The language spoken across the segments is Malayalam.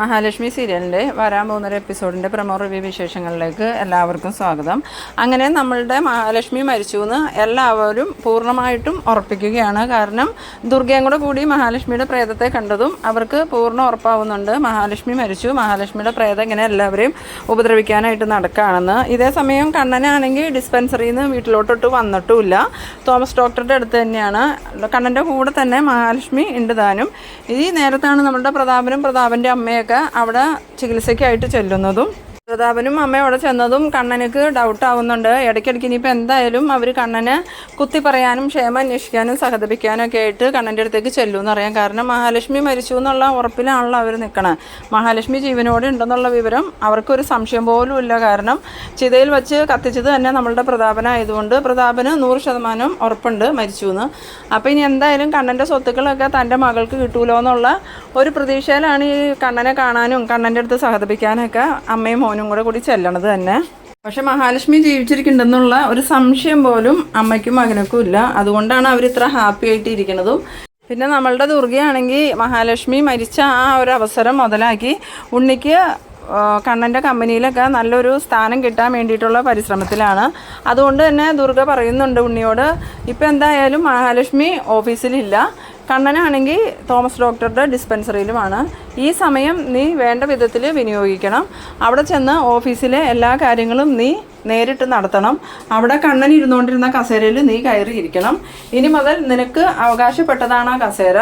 മഹാലക്ഷ്മി സീരിയലിന്റെ വരാൻ പോകുന്നൊരു എപ്പിസോഡിന്റെ പ്രമോ റിവ്യൂ വിശേഷങ്ങളിലേക്ക് എല്ലാവർക്കും സ്വാഗതം. അങ്ങനെ നമ്മളുടെ മഹാലക്ഷ്മി മരിച്ചു എന്ന് എല്ലാവരും പൂർണമായിട്ടും ഉറപ്പിക്കുകയാണ്. കാരണം ദുർഗയും കൂടെ കൂടി മഹാലക്ഷ്മിയുടെ പ്രേതത്തെ കണ്ടതും അവർക്ക് പൂർണ ഉറപ്പാവുന്നുണ്ട്. മഹാലക്ഷ്മി മരിച്ചു. മഹാലക്ഷ്മിയുടെ പ്രേതം ഇങ്ങനെ എല്ലാവരെയും ഉപദ്രവിക്കാനായിട്ട് നടക്കുകയാണെന്ന്. ഇതേ സമയം കണ്ണനാണെങ്കിൽ ഡിസ്പെൻസറിയിൽ നിന്ന് വീട്ടിലോട്ടൊട്ട് വന്നിട്ടുമില്ല. തോമസ് ഡോക്ടറുടെ അടുത്ത് തന്നെയാണ്. കണ്ണന്റെ കൂടെ തന്നെ മഹാലക്ഷ്മി ഉണ്ട് താനും. ഈ നേരത്താണ് നമ്മുടെ പ്രതാപനും പ്രതാപന്റെ അമ്മയൊക്കെ അവിടെ ചികിത്സയ്ക്കായിട്ട് ചെല്ലുന്നതും പ്രതാപനും അമ്മ അവിടെ ചെന്നതും കണ്ണനക്ക് ഡൗട്ട് ആവുന്നുണ്ട്. ഇടയ്ക്കിടയ്ക്ക് ഇനിയിപ്പോൾ എന്തായാലും അവർ കണ്ണനെ കുത്തി പറയാനും ക്ഷേമം അന്വേഷിക്കാനും സഹതപിക്കാനും ഒക്കെ ആയിട്ട് കണ്ണന്റെ അടുത്തേക്ക് ചെല്ലുമെന്ന് അറിയാം. കാരണം മഹാലക്ഷ്മി മരിച്ചു എന്നുള്ള ഉറപ്പിലാണല്ലോ അവർ നിൽക്കണത് മഹാലക്ഷ്മി ജീവനോടെ ഉണ്ടെന്നുള്ള വിവരം അവർക്കൊരു സംശയം പോലും ഇല്ല. കാരണം ചിതയിൽ വെച്ച് കത്തിച്ചത് തന്നെ നമ്മളുടെ പ്രതാപനായതുകൊണ്ട് പ്രതാപന് നൂറ് ശതമാനം ഉറപ്പുണ്ട് മരിച്ചു എന്ന് അപ്പോൾ ഇനി എന്തായാലും കണ്ണന്റെ സ്വത്തുക്കളൊക്കെ തന്റെ മകൾക്ക് കിട്ടൂലോ എന്നുള്ള ഒരു പ്രതീക്ഷയിലാണ് ഈ കണ്ണനെ കാണാനും കണ്ണന്റെ അടുത്ത് സഹതപിക്കാനൊക്കെ അമ്മയും മോനും കൂടെ കൂടി ചെല്ലണത് തന്നെ. പക്ഷെ മഹാലക്ഷ്മി ജീവിച്ചിരിക്കുന്നുണ്ടെന്നുള്ള ഒരു സംശയം പോലും അമ്മയ്ക്കും മകനക്കും ഇല്ല. അതുകൊണ്ടാണ് അവർ ഇത്ര ഹാപ്പി ആയിട്ട് ഇരിക്കുന്നതും പിന്നെ നമ്മളുടെ ദുർഗയാണെങ്കിൽ മഹാലക്ഷ്മി മരിച്ച ആ ഒരു അവസരം മുതലാക്കി ഉണ്ണിക്ക് കണ്ണന്റെ കമ്പനിയിലൊക്കെ നല്ലൊരു സ്ഥാനം കിട്ടാൻ വേണ്ടിയിട്ടുള്ള പരിശ്രമത്തിലാണ്. അതുകൊണ്ട് തന്നെ ദുർഗ പറയുന്നുണ്ട് ഉണ്ണിയോട് ഇപ്പം എന്തായാലും മഹാലക്ഷ്മി ഓഫീസിലില്ല. കണ്ണനാണെങ്കിൽ തോമസ് ഡോക്ടറുടെ ഡിസ്പെൻസറിയിലുമാണ്. ഈ സമയം നീ വേണ്ട വിധത്തിൽ വിനിയോഗിക്കണം. അവിടെ ചെന്ന് ഓഫീസിലെ എല്ലാ കാര്യങ്ങളും നീ നേരിട്ട് നടത്തണം. അവിടെ കണ്ണൻ ഇരുന്നുകൊണ്ടിരുന്ന കസേരയിൽ നീ കയറിയിരിക്കണം ഇനി മുതൽ നിനക്ക് അവകാശപ്പെട്ടതാണ് ആ കസേര.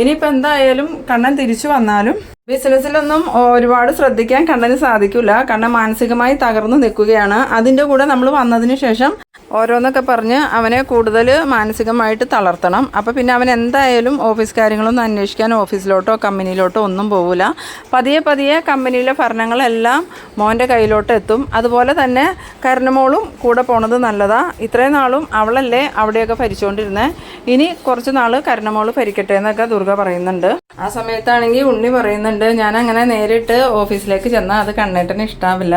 ഇനിയിപ്പോൾ എന്തായാലും കണ്ണൻ തിരിച്ചു വന്നാലും ബിസിനസ്സിലൊന്നും ഒരുപാട് ശ്രദ്ധിക്കാൻ കണ്ണന് സാധിക്കില്ല കണ്ണൻ മാനസികമായി തകർന്നു നിൽക്കുകയാണ്. അതിന്റെ കൂടെ നമ്മൾ വന്നതിന് ശേഷം ഓരോന്നൊക്കെ പറഞ്ഞ് അവനെ കൂടുതൽ മാനസികമായിട്ട് തളർത്തണം. അപ്പോൾ പിന്നെ അവൻ എന്തായാലും ഓഫീസ് കാര്യങ്ങളൊന്നും അന്വേഷിക്കാൻ ഓഫീസിലോട്ടോ കമ്പനിയിലോട്ടോ ഒന്നും പോവില്ല പതിയെ പതിയെ കമ്പനിയിലെ ഭരണങ്ങളെല്ലാം മോന്റെ കയ്യിലോട്ട് എത്തും അതുപോലെ തന്നെ കരുണമോളും കൂടെ പോണത് നല്ലതാ. ഇത്രയും നാളും അവളല്ലേ അവിടെയൊക്കെ ഭരിച്ചുകൊണ്ടിരുന്നത് ഇനി കുറച്ച് നാൾ കരണമോൾ ഭരിക്കട്ടെ എന്നൊക്കെ ദുർഗ പറയുന്നുണ്ട്. ആ സമയത്താണെങ്കിൽ ഉണ്ണി പറയുന്നുണ്ട് ഞാൻ അങ്ങനെ നേരിട്ട് ഓഫീസിലേക്ക് ചെന്നാൽ അത് കണ്ണേട്ടന് ഇഷ്ടാവില്ല.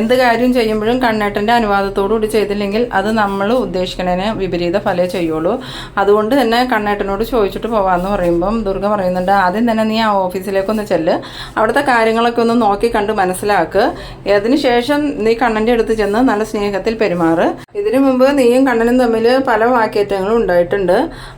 എന്ത് കാര്യം ചെയ്യുമ്പോഴും കണ്ണേട്ടന്റെ അനുവാദത്തോടു കൂടി ചെയ്തില്ലെങ്കിൽ അത് നമ്മൾ ഉദ്ദേശിക്കണതിന് വിപരീത ഫലേ ചെയ്യുള്ളൂ. അതുകൊണ്ട് തന്നെ കണ്ണേട്ടനോട് ചോദിച്ചിട്ട് പോവാന്ന് പറയുമ്പം ദുർഗ പറയുന്നുണ്ട് ആദ്യം തന്നെ നീ ആ ഓഫീസിലേക്കൊന്ന് ചെല്ല്. അവിടുത്തെ കാര്യങ്ങളൊക്കെ ഒന്ന് നോക്കി കണ്ട് മനസ്സിലാക്കുക അതിനുശേഷം നീ കണ്ണന്റെ അടുത്ത് ചെന്ന് നല്ല സ്നേഹത്തിൽ പെരുമാറ്. ഇതിനു മുമ്പ് നീയും കണ്ണനും തമ്മിൽ പല വാക്കേറ്റങ്ങളും ഉണ്ടായിട്ടുണ്ട്.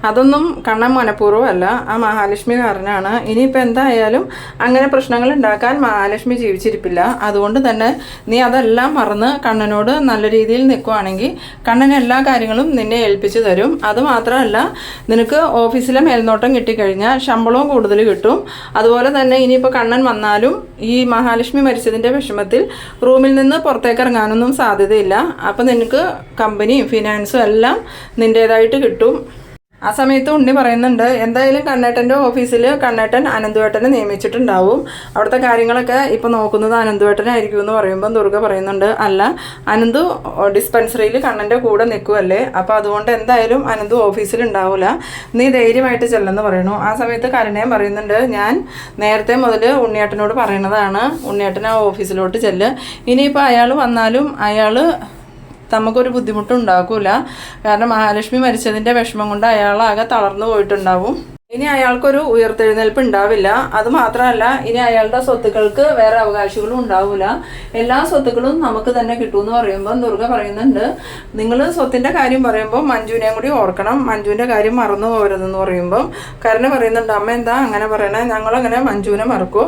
അതൊന്നും കണ്ണൻ മനഃപൂർവമല്ല. ആ മഹാലക്ഷ്മി കാരനാണ്. ഇനിയിപ്പോൾ എന്തായാലും അങ്ങനെ പ്രശ്നങ്ങൾ ഉണ്ടാക്കാൻ മഹാലക്ഷ്മി ജീവിച്ചിരിപ്പില്ല. അതുകൊണ്ട് തന്നെ നീ അതെല്ലാം മറന്ന് കണ്ണനോട് നല്ല രീതിയിൽ നിൽക്കുവാണെങ്കിൽ കണ്ണൻ എല്ലാ കാര്യങ്ങളും നിന്നെ ഏൽപ്പിച്ചു തരും. അതുമാത്രമല്ല നിനക്ക് ഓഫീസിലെ മേൽനോട്ടം കിട്ടിക്കഴിഞ്ഞാൽ ശമ്പളവും കൂടുതൽ കിട്ടും. അതുപോലെ തന്നെ ഇനിയിപ്പോൾ കണ്ണൻ വന്നാലും ഈ മഹാലക്ഷ്മി മരിച്ചതിന്റെ വിഷമത്തിൽ റൂമിൽ നിന്ന് പുറത്തേക്ക് ഇറങ്ങാനൊന്നും സാധ്യതയില്ല. അപ്പോൾ നിനക്ക് കമ്പനിയും ഫിനാൻസും എല്ലാം നിന്റേതായിട്ട് കിട്ടും. ആ സമയത്ത് ഉണ്ണി പറയുന്നുണ്ട് എന്തായാലും കണ്ണേട്ടന്റെ ഓഫീസിൽ കണ്ണേട്ടൻ അനന്തുവേട്ടനെ നിയമിച്ചിട്ടുണ്ടാവും. അവിടുത്തെ കാര്യങ്ങളൊക്കെ ഇപ്പോൾ നോക്കുന്നത് അനന്തുവേട്ടനായിരിക്കും എന്ന് പറയുമ്പം ദുർഗ പറയുന്നുണ്ട് അല്ല അനന്തു ഡിസ്പെൻസറിയിൽ കണ്ണന്റെ കൂടെ നിൽക്കുമല്ലേ അപ്പോൾ അതുകൊണ്ട് എന്തായാലും അനന്തു ഓഫീസിൽ ഉണ്ടാവില്ല നീ ധൈര്യമായിട്ട് ചെല്ലെന്ന് പറയുന്നു. ആ സമയത്ത് കരുണയും പറയുന്നുണ്ട് ഞാൻ നേരത്തെ മുതൽ ഉണ്ണിയേട്ടനോട് പറയുന്നതാണ് ഉണ്ണിയേട്ടൻ ആ ഓഫീസിലോട്ട് ചെല്ല്. ഇനിയിപ്പോൾ അയാൾ വന്നാലും അയാൾ നമുക്കൊരു ബുദ്ധിമുട്ടുണ്ടാക്കൂല കാരണം മഹാലക്ഷ്മി മരിച്ചതിന്റെ വിഷമം കൊണ്ട് അയാളാകെ തളർന്നു പോയിട്ടുണ്ടാവും. ഇനി അയാൾക്കൊരു ഉയർത്തെഴുന്നേൽപ്പ് ഉണ്ടാവില്ല. അത് മാത്രമല്ല ഇനി അയാളുടെ സ്വത്തുക്കൾക്ക് വേറെ അവകാശികളും ഉണ്ടാവില്ല എല്ലാ സ്വത്തുക്കളും നമുക്ക് തന്നെ കിട്ടുമെന്ന് പറയുമ്പോൾ ദുർഗ പറയുന്നുണ്ട് നിങ്ങൾ സ്വത്തിന്റെ കാര്യം പറയുമ്പോൾ മഞ്ജുവിനെയും കൂടി ഓർക്കണം. മഞ്ജുവിന്റെ കാര്യം മറന്നു പോകരുതെന്ന് പറയുമ്പോൾ കരുണ പറയുന്നുണ്ട് അമ്മ എന്താ അങ്ങനെ പറയണേ? ഞങ്ങളങ്ങനെ മഞ്ജുവിനെ മറക്കൂ.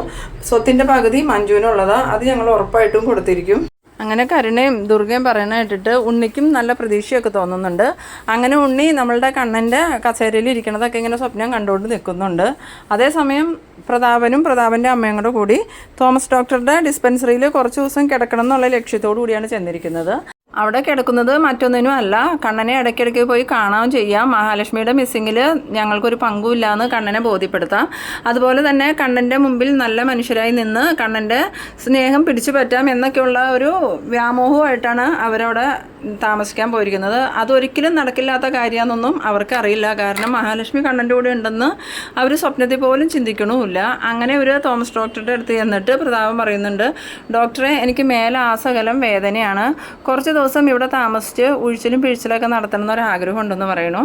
സ്വത്തിന്റെ പകുതി മഞ്ജുവിനുള്ളതാ. അത് ഞങ്ങൾ ഉറപ്പായിട്ടും കൊടുത്തിരിക്കും. അങ്ങനെ കരുണയും ദുർഗയും പറയണ കേട്ടിട്ട് ഉണ്ണിക്കും നല്ല പ്രതീക്ഷയൊക്കെ തോന്നുന്നുണ്ട്. അങ്ങനെ ഉണ്ണി നമ്മളുടെ കണ്ണന്റെ കസേരയിൽ ഇരിക്കണതൊക്കെ ഇങ്ങനെ സ്വപ്നം കണ്ടുകൊണ്ട് നിൽക്കുന്നുണ്ട്. അതേസമയം പ്രതാപനും പ്രതാപന്റെ അമ്മയും കൂടെ കൂടി തോമസ് ഡോക്ടറുടെ ഡിസ്പെൻസറിയിൽ കുറച്ച് ദിവസം കിടക്കണം എന്നുള്ള ലക്ഷ്യത്തോടു കൂടിയാണ് ചെന്നിരിക്കുന്നത്. അവിടെ കിടക്കുന്നത് മറ്റൊന്നിനും അല്ല. കണ്ണനെ ഇടയ്ക്കിടയ്ക്ക് പോയി കാണാൻ ചെയ്യാം. മഹാലക്ഷ്മിയുടെ മിസ്സിങ്ങിൽ ഞങ്ങൾക്കൊരു പങ്കുമില്ല എന്ന് കണ്ണനെ ബോധ്യപ്പെടുത്താം. അതുപോലെ തന്നെ കണ്ണന്റെ മുമ്പിൽ നല്ല മനുഷ്യരായി നിന്ന് കണ്ണന്റെ സ്നേഹം പിടിച്ചു പറ്റാം എന്നൊക്കെയുള്ള ഒരു വ്യാമോഹമായിട്ടാണ് അവരവിടെ താമസിക്കാൻ പോയിരിക്കുന്നത്. അതൊരിക്കലും നടക്കില്ലാത്ത കാര്യമാണെന്നൊന്നും അവർക്കറിയില്ല. കാരണം മഹാലക്ഷ്മി കണ്ണന്റെ കൂടെ ഉണ്ടെന്ന് അവർ സ്വപ്നത്തിൽ പോലും ചിന്തിക്കണമില്ല അങ്ങനെ ഒരു തോമസ് ഡോക്ടറുടെ അടുത്ത് ചെന്നിട്ട് പ്രതാപം പറയുന്നുണ്ട് ഡോക്ടറെ എനിക്ക് മേലെ ആസകലം വേദനയാണ്. കുറച്ച് ദിവസം ഇവിടെ താമസിച്ച് ഉഴിച്ചിലും പിഴിച്ചിലൊക്കെ നടത്തണം എന്നൊരാഗ്രഹം ഉണ്ടെന്ന് പറയണു.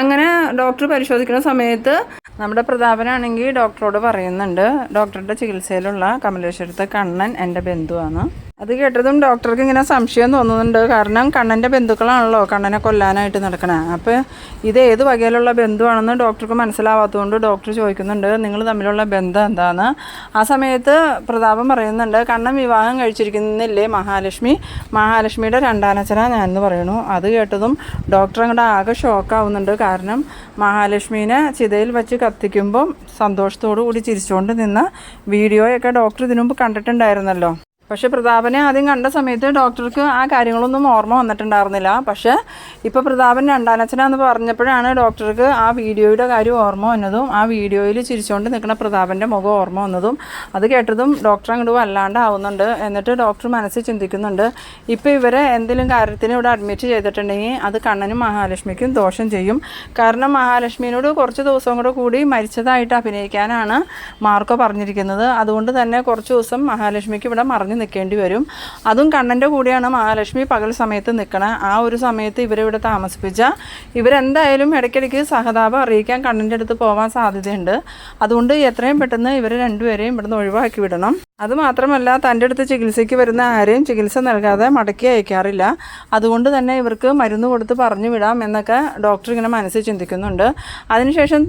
അങ്ങനെ ഡോക്ടർ പരിശോധിക്കുന്ന സമയത്ത് നമ്മുടെ പ്രതാപനാണെങ്കിൽ ഡോക്ടറോട് പറയുന്നുണ്ട് ഡോക്ടറുടെ ചികിത്സയിലുള്ള കമലേശ്വരത്തെ കണ്ണൻ എന്റെ ബന്ധുവാണ്. അത് കേട്ടതും ഡോക്ടർക്ക് ഇങ്ങനെ സംശയം തോന്നുന്നുണ്ട്. കാരണം കണ്ണന്റെ ബന്ധുക്കളാണല്ലോ കണ്ണനെ കൊല്ലാനായിട്ട് നടക്കണേ. അപ്പോൾ ഇത് ഏത് വകയിലുള്ള ബന്ധുവാണെന്ന് ഡോക്ടർക്ക് മനസ്സിലാവാത്തതുകൊണ്ട് ഡോക്ടർ ചോദിക്കുന്നുണ്ട്. നിങ്ങൾ തമ്മിലുള്ള ബന്ധം എന്താണ് ആ സമയത്ത് പ്രതാപം പറയുന്നുണ്ട്. കണ്ണൻ വിവാഹം കഴിച്ചിരിക്കുന്നില്ലേ മഹാലക്ഷ്മി? മഹാലക്ഷ്മിയുടെ രണ്ടാനച്ചന ഞാനെന്ന് പറയണു അത് കേട്ടതും ഡോക്ടർ അങ്ങോട്ട് ആകെ ഷോക്കാവുന്നുണ്ട് കാരണം മഹാലക്ഷ്മീനെ ചിതയിൽ വെച്ച് കത്തിക്കുമ്പം സന്തോഷത്തോടു കൂടി ചിരിച്ചുകൊണ്ട് നിന്ന വീഡിയോയൊക്കെ ഡോക്ടർ ഇതിനു മുമ്പ് കണ്ടിട്ടുണ്ടായിരുന്നല്ലോ. പക്ഷേ പ്രതാപനെ ആദ്യം കണ്ട സമയത്ത് ഡോക്ടർക്ക് ആ കാര്യങ്ങളൊന്നും ഓർമ്മ വന്നിട്ടുണ്ടായിരുന്നില്ല. പക്ഷേ ഇപ്പോൾ പ്രതാപൻ രണ്ടാനച്ഛനാന്ന് പറഞ്ഞപ്പോഴാണ് ഡോക്ടർക്ക് ആ വീഡിയോയുടെ കാര്യം ഓർമ്മ വന്നതും ആ വീഡിയോയിൽ ചിരിച്ചുകൊണ്ട് നിൽക്കുന്ന പ്രതാപന്റെ മുഖം ഓർമ്മ വന്നതും അത് കേട്ടതും ഡോക്ടർ അങ്ങോട്ട് വല്ലാണ്ട് ആവുന്നുണ്ട് എന്നിട്ട് ഡോക്ടർ മനസ്സിൽ ചിന്തിക്കുന്നുണ്ട് ഇപ്പോൾ ഇവരെ എന്തെങ്കിലും കാര്യത്തിന് ഇവിടെ അഡ്മിറ്റ് ചെയ്തിട്ടുണ്ടെങ്കിൽ അത് കണ്ണനും മഹാലക്ഷ്മിക്കും ദോഷം ചെയ്യും. കാരണം മഹാലക്ഷ്മിയോട് കുറച്ച് ദിവസം കൂടെ കൂടി മരിച്ചതായിട്ട് അഭിനയിക്കാനാണ് മാർക്കോ പറഞ്ഞിരിക്കുന്നത്. അതുകൊണ്ട് തന്നെ കുറച്ച് ദിവസം മഹാലക്ഷ്മിക്ക് ഇവിടെ മറഞ്ഞു നിൽക്കേണ്ടി വരും. അതും കണ്ണന്റെ കൂടെയാണ് മഹാലക്ഷ്മി പകൽ സമയത്ത് നിൽക്കണത് ആ ഒരു സമയത്ത് ഇവരിവിടെ താമസിപ്പിച്ച ഇവരെന്തായാലും ഇടയ്ക്കിടയ്ക്ക് സഹതാപം അറിയിക്കാൻ കണ്ണന്റെ അടുത്ത് പോകാൻ സാധ്യതയുണ്ട്. അതുകൊണ്ട് എത്രയും പെട്ടെന്ന് ഇവർ രണ്ടുപേരെയും ഇവിടുന്ന് ഒഴിവാക്കി വിടണം. അതുമാത്രമല്ല തന്റെ അടുത്ത് ചികിത്സയ്ക്ക് വരുന്ന ആരെയും ചികിത്സ നൽകാതെ മടക്കി അയക്കാറില്ല. അതുകൊണ്ട് തന്നെ ഇവർക്ക് മരുന്ന് കൊടുത്ത് പറഞ്ഞു വിടാം എന്നൊക്കെ ഡോക്ടർ ഇങ്ങനെ മനസ്സിൽ ചിന്തിക്കുന്നുണ്ട്. അതിനുശേഷം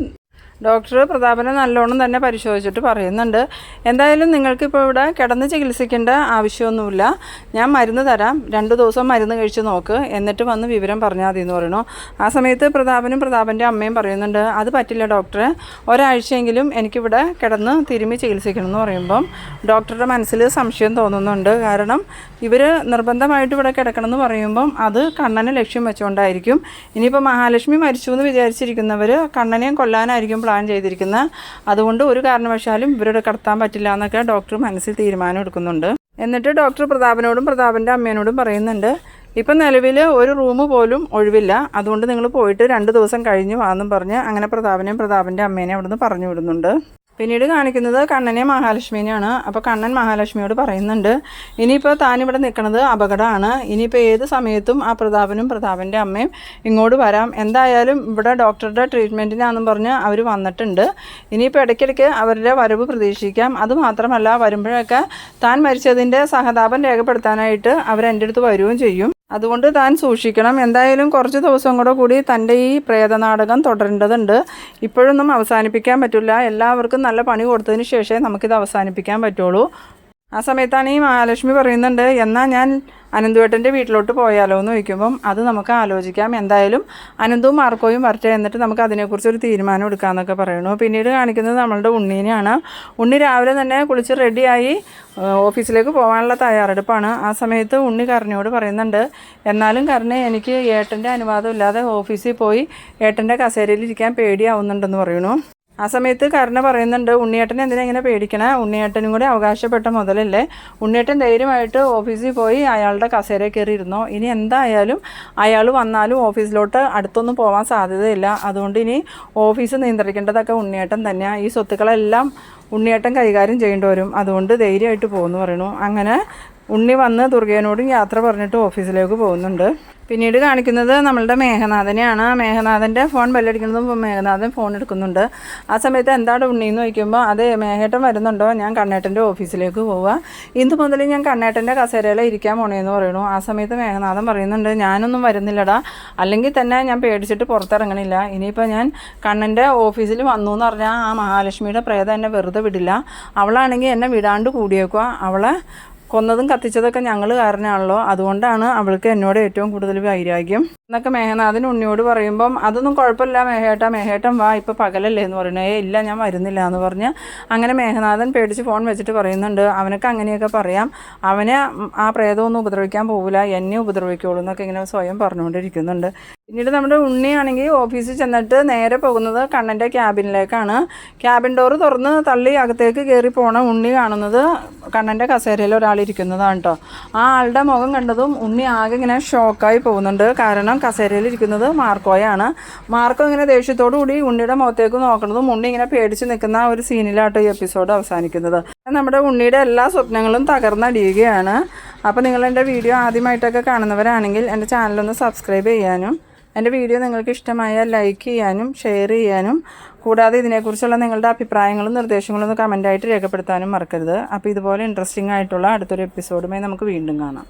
ഡോക്ടർ പ്രതാപനെ നല്ലോണം തന്നെ പരിശോധിച്ചിട്ട് പറയുന്നുണ്ട്. എന്തായാലും നിങ്ങൾക്കിപ്പോൾ ഇവിടെ കിടന്ന് ചികിത്സിക്കേണ്ട ആവശ്യമൊന്നുമില്ല. ഞാൻ മരുന്ന് തരാം. രണ്ട് ദിവസം മരുന്ന് കഴിച്ച് നോക്ക്. എന്നിട്ട് വന്ന് വിവരം പറഞ്ഞാൽ മതി എന്ന് പറയണു ആ സമയത്ത് പ്രതാപനും പ്രതാപന്റെ അമ്മയും പറയുന്നുണ്ട് അത് പറ്റില്ല ഡോക്ടറെ. ഒരാഴ്ചയെങ്കിലും എനിക്കിവിടെ കിടന്ന് തിരുമ്മി ചികിത്സിക്കണം എന്ന് പറയുമ്പം ഡോക്ടറുടെ മനസ്സിൽ സംശയം തോന്നുന്നുണ്ട്. കാരണം ഇവർ നിർബന്ധമായിട്ട് ഇവിടെ കിടക്കണം എന്ന് പറയുമ്പം അത് കണ്ണനെ ലക്ഷ്യം വെച്ചുകൊണ്ടായിരിക്കും ഇനിയിപ്പോൾ മഹാലക്ഷ്മി മരിച്ചു എന്ന് വിചാരിച്ചിരിക്കുന്നവർ കണ്ണനെയും കൊല്ലാനായിരിക്കും പ്ലാൻ ചെയ്തിരിക്കുന്നത് അതുകൊണ്ട് ഒരു കാരണവശാലും ഇവരോട് കടത്താൻ പറ്റില്ല എന്നൊക്കെ ഡോക്ടർ മനസ്സിൽ തീരുമാനം എടുക്കുന്നുണ്ട്. എന്നിട്ട് ഡോക്ടർ പ്രതാപനോടും പ്രതാപന്റെ അമ്മേനോടും പറയുന്നുണ്ട് ഇപ്പം നിലവിൽ ഒരു റൂം പോലും ഒഴിവില്ല. അതുകൊണ്ട് നിങ്ങൾ പോയിട്ട് രണ്ട് ദിവസം കഴിഞ്ഞു വാന്നും പറഞ്ഞ് അങ്ങനെ പ്രതാപനെയും പ്രതാപന്റെ അമ്മേനെയും അവിടുന്ന് പറഞ്ഞു വിടുന്നുണ്ട്. പിന്നീട് കാണിക്കുന്നത് കണ്ണനെ മഹാലക്ഷ്മിനെയാണ്. അപ്പോൾ കണ്ണൻ മഹാലക്ഷ്മിയോട് പറയുന്നുണ്ട് ഇനിയിപ്പോൾ താനിവിടെ നിൽക്കുന്നത് അപകടമാണ്. ഇനിയിപ്പോൾ ഏത് സമയത്തും ആ പ്രതാപനും പ്രതാപന്റെ അമ്മയും ഇങ്ങോട്ട് വരാം. എന്തായാലും ഇവിടെ ഡോക്ടറുടെ ട്രീറ്റ്മെന്റിനാണെന്നും പറഞ്ഞ് അവർ വന്നിട്ടുണ്ട്. ഇനിയിപ്പോൾ ഇടയ്ക്കിടയ്ക്ക് അവരുടെ വരവ് പ്രതീക്ഷിക്കാം. അതുമാത്രമല്ല വരുമ്പോഴൊക്കെ താൻ മരിച്ചതിന്റെ സഹതാപം രേഖപ്പെടുത്താനായിട്ട് അവർ അടുത്ത് വരികയും ചെയ്യും. അതുകൊണ്ട് താൻ സൂക്ഷിക്കണം. എന്തായാലും കുറച്ച് ദിവസം കൂടെ കൂടി തന്റെ ഈ പ്രേതനാടകം തുടരേണ്ടതുണ്ട്. ഇപ്പോഴൊന്നും അവസാനിപ്പിക്കാൻ പറ്റില്ല. എല്ലാവർക്കും നല്ല പണി കൊടുത്തതിന് ശേഷമേ നമുക്കിത് അവസാനിപ്പിക്കാൻ പറ്റുള്ളൂ. ആ സമയത്താണ് ഈ മഹാലക്ഷ്മി പറയുന്നുണ്ട് എന്നാൽ ഞാൻ അനന്തുവേട്ടന്റെ വീട്ടിലോട്ട് പോയാലോ? എന്ന് ചോദിക്കുമ്പം അത് നമുക്ക് ആലോചിക്കാം. എന്തായാലും അനന്തവും മാർക്കോയും വരട്ടെ എന്നിട്ട് നമുക്ക് അതിനെക്കുറിച്ച് ഒരു തീരുമാനം എടുക്കാമെന്നൊക്കെ പറയുന്നു. പിന്നീട് കാണിക്കുന്നത് നമ്മളുടെ ഉണ്ണീനെയാണ്. ഉണ്ണി രാവിലെ തന്നെ കുളിച്ച് റെഡിയായി ഓഫീസിലേക്ക് പോകാനുള്ള തയ്യാറെടുപ്പാണ്. ആ സമയത്ത് ഉണ്ണി കരണിയോട് പറയുന്നുണ്ട് എന്നാലും കരുണ എനിക്ക് ഏട്ടന്റെ അനുവാദം ഇല്ലാതെ ഓഫീസിൽ പോയി ഏട്ടന്റെ കസേരയിൽ ഇരിക്കാൻ പേടിയാവുന്നുണ്ടെന്ന് പറയുന്നു. ആ സമയത്ത് കരുണ പറയുന്നുണ്ട് ഉണ്ണിയേട്ടൻ എന്തിനാ ഇങ്ങനെ പേടിക്കണേ? ഉണ്ണിയേട്ടനും കൂടി അവകാശപ്പെട്ട മുതലല്ലേ. ഉണ്ണിയേട്ടൻ ധൈര്യമായിട്ട് ഓഫീസിൽ പോയി അയാളുടെ കസേര കയറിയിരുന്നോ? ഇനി എന്തായാലും അയാൾ വന്നാലും ഓഫീസിലോട്ട് അടുത്തൊന്നും പോകാൻ സാധ്യതയില്ല. അതുകൊണ്ട് ഇനി ഓഫീസ് നിയന്ത്രിക്കേണ്ടതൊക്കെ ഉണ്ണിയേട്ടൻ തന്നെയാണ് ഈ സ്വത്തുക്കളെല്ലാം ഉണ്ണിയേട്ടൻ കൈകാര്യം ചെയ്യേണ്ടി വരും. അതുകൊണ്ട് ധൈര്യമായിട്ട് പോകുമെന്ന് പറയണു അങ്ങനെ ഉണ്ണി വന്ന് ദുർഗേനോടും യാത്ര പറഞ്ഞിട്ട് ഓഫീസിലേക്ക് പോകുന്നുണ്ട്. പിന്നീട് കാണിക്കുന്നത് നമ്മളുടെ മേഘനാഥനെയാണ്. മേഘനാഥന്റെ ഫോൺ ബെല്ലടിക്കുന്നതും മേഘനാഥൻ ഫോൺ എടുക്കുന്നുണ്ട്. ആ സമയത്ത് എന്താണ് ഉണ്ണിന്ന് ചോദിക്കുമ്പോൾ അത് മേഘേട്ടൻ വരുന്നുണ്ടോ? ഞാൻ കണ്ണേട്ടന്റെ ഓഫീസിലേക്ക് പോവുക ഇന്ന് മുതൽ ഞാൻ കണ്ണേട്ടന്റെ കസേരയിൽ ഇരിക്കാൻ പോണേന്ന് പറയുന്നു. ആ സമയത്ത് മേഘനാഥൻ പറയുന്നുണ്ട് ഞാനൊന്നും വരുന്നില്ലടാ. അല്ലെങ്കിൽ തന്നെ ഞാൻ പേടിച്ചിട്ട് പുറത്തിറങ്ങണില്ല. ഇനിയിപ്പോൾ ഞാൻ കണ്ണന്റെ ഓഫീസിൽ വന്നു എന്ന് പറഞ്ഞാൽ ആ മഹാലക്ഷ്മിയുടെ പ്രേതം എന്നെ വെറുതെ വിടില്ല. അവളാണെങ്കിൽ എന്നെ വിടാണ്ട് കൂടിയേക്കുക അവളെ കൊന്നതും കത്തിച്ചതൊക്കെ ഞങ്ങൾ കാരണമാണല്ലോ അതുകൊണ്ടാണ് അവൾക്ക് എന്നോട് ഏറ്റവും കൂടുതൽ വൈരാഗ്യം. എന്നൊക്കെ മേഘനാഥൻ ഉണ്ണിയോട് പറയുമ്പം അതൊന്നും കുഴപ്പമില്ല മേഹേട്ട മേഹേട്ടൻ വാ ഇപ്പോൾ പകലല്ലേ? എന്ന് പറയുന്നു. ഏ ഇല്ല ഞാൻ വരുന്നില്ല എന്ന് പറഞ്ഞ് അങ്ങനെ മേഘനാഥൻ പേടിച്ച് ഫോൺ വെച്ചിട്ട് പറയുന്നുണ്ട്. അവനൊക്കെ അങ്ങനെയൊക്കെ പറയാം. അവനെ ആ പ്രേതമൊന്നും ഉപദ്രവിക്കാൻ പോകില്ല എന്നെ ഉപദ്രവിക്കുള്ളൂ എന്നൊക്കെ ഇങ്ങനെ സ്വയം പറഞ്ഞുകൊണ്ടിരിക്കുന്നുണ്ട്. പിന്നീട് നമ്മുടെ ഉണ്ണിയാണെങ്കിൽ ഓഫീസിൽ ചെന്നിട്ട് നേരെ പോകുന്നത് കണ്ണന്റെ ക്യാബിനിലേക്കാണ്. ക്യാബിൻ ഡോറ് തുറന്ന് തള്ളി അകത്തേക്ക് കയറി പോണ ഉണ്ണി കാണുന്നത് കണ്ണന്റെ കസേരയിൽ ഒരാൾ ഇരിക്കുന്നതാണ് കേട്ടോ ആ ആളുടെ മുഖം കണ്ടതും ഉണ്ണി ആകെ ഇങ്ങനെ ഷോക്കായി പോകുന്നുണ്ട്. കാരണം കസേരയിൽ ഇരിക്കുന്നത് മാർക്കോയാണ്. മാർക്കോ ഇങ്ങനെ ദേഷ്യത്തോടു കൂടി ഉണ്ണിയുടെ മുഖത്തേക്ക് നോക്കുന്നതും ഉണ്ണി ഇങ്ങനെ പേടിച്ച് നിൽക്കുന്ന ഒരു സീനിലാട്ടോ ഈ എപ്പിസോഡ് അവസാനിക്കുന്നത്. നമ്മുടെ ഉണ്ണിയുടെ എല്ലാ സ്വപ്നങ്ങളും തകർന്നടിയുകയാണ് അപ്പോൾ നിങ്ങൾ എന്റെ വീഡിയോ ആദ്യമായിട്ടൊക്കെ കാണുന്നവരാണെങ്കിൽ എന്റെ ചാനലൊന്ന് സബ്സ്ക്രൈബ് ചെയ്യാനും എന്റെ വീഡിയോ നിങ്ങൾക്ക് ഇഷ്ടമായാൽ ലൈക്ക് ചെയ്യാനും ഷെയർ ചെയ്യാനും കൂടാതെ ഇതിനെക്കുറിച്ചുള്ള നിങ്ങളുടെ അഭിപ്രായങ്ങളും നിർദ്ദേശങ്ങളും ഒന്ന് കമന്റായിട്ട് രേഖപ്പെടുത്താനും മറക്കരുത്. അപ്പോൾ ഇതുപോലെ ഇൻട്രസ്റ്റിംഗ് ആയിട്ടുള്ള അടുത്തൊരു എപ്പിസോഡുമായി നമുക്ക് വീണ്ടും കാണാം.